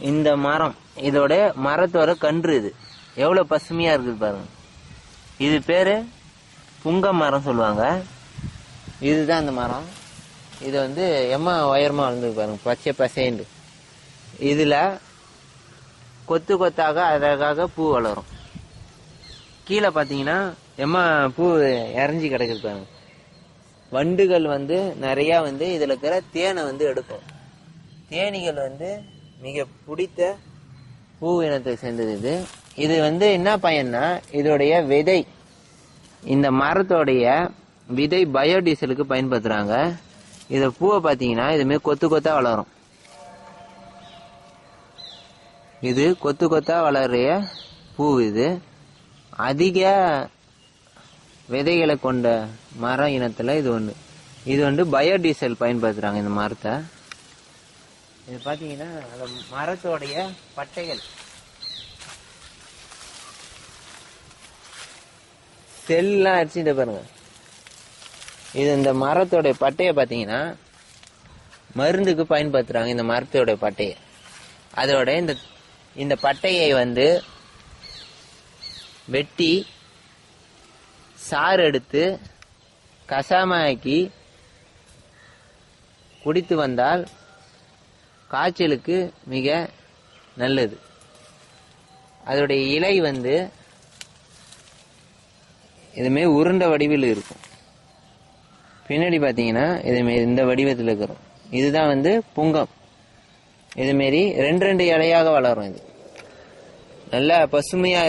இந்த மரம் இதோட மரத்தோட கன்று இது. எவ்வளவு பசுமையா இருக்குது பாருங்க. இது பேரு புங்க மரம் சொல்லுவாங்க. இதுதான் அந்த மரம். இது வந்து எம்மா உயரமா வளர்ந்து பாருங்க. பச்சை பசேண்டு இதுல கொத்து கொத்தாக அழகாக பூ வளரும். கீழே பார்த்தீங்கன்னா எம்மா பூ இறஞ்சி கிடக்குது பாருங்க. வண்டுகள் வந்து நிறையா வந்து இதில் இருக்கிற தேனை வந்து எடுக்கும். தேனீகள் வந்து மிக பிடித்த பூ இனத்தை சேர்ந்தது இது. இது வந்து என்ன பயன்னா இதோடைய விதை. இந்த மரத்தோடைய விதை பயோடீசலுக்கு பயன்படுத்துறாங்க. இத பூவை பாத்தீங்கன்னா இதுமாரி கொத்து கொத்தா வளரும். இது கொத்து கொத்தா வளர்ற பூ இது. அதிக விதைகளை கொண்ட மர இனத்துல இது ஒன்று இது வந்து பயோடீசல் பயன்படுத்துறாங்க இந்த மரத்தை. இது பார்த்தீங்கன்னா அந்த மரத்தோடைய பட்டைகள். செல்லாம் அடிச்சுட்டு பாருங்க. இது இந்த மரத்தோட பட்டையை பார்த்தீங்கன்னா மருந்துக்கு பயன்படுத்துகிறாங்க இந்த மரத்தோட பட்டையை. அதோட இந்த இந்த பட்டையை வந்து வெட்டி சாறு எடுத்து கசாமாக்கி குடித்து வந்தால் காய்ச்சலுக்கு மிக நல்லது. அதோடைய இலை வந்து இதுமாரி உருண்ட வடிவில் இருக்கும். பின்னாடி பார்த்தீங்கன்னா இதுமாரி இந்த வடிவத்தில் இருக்கிறோம். இதுதான் வந்து புங்கம். இதுமாரி ரெண்டு ரெண்டு இலையாக வளரும் இது. நல்லா பசுமையாக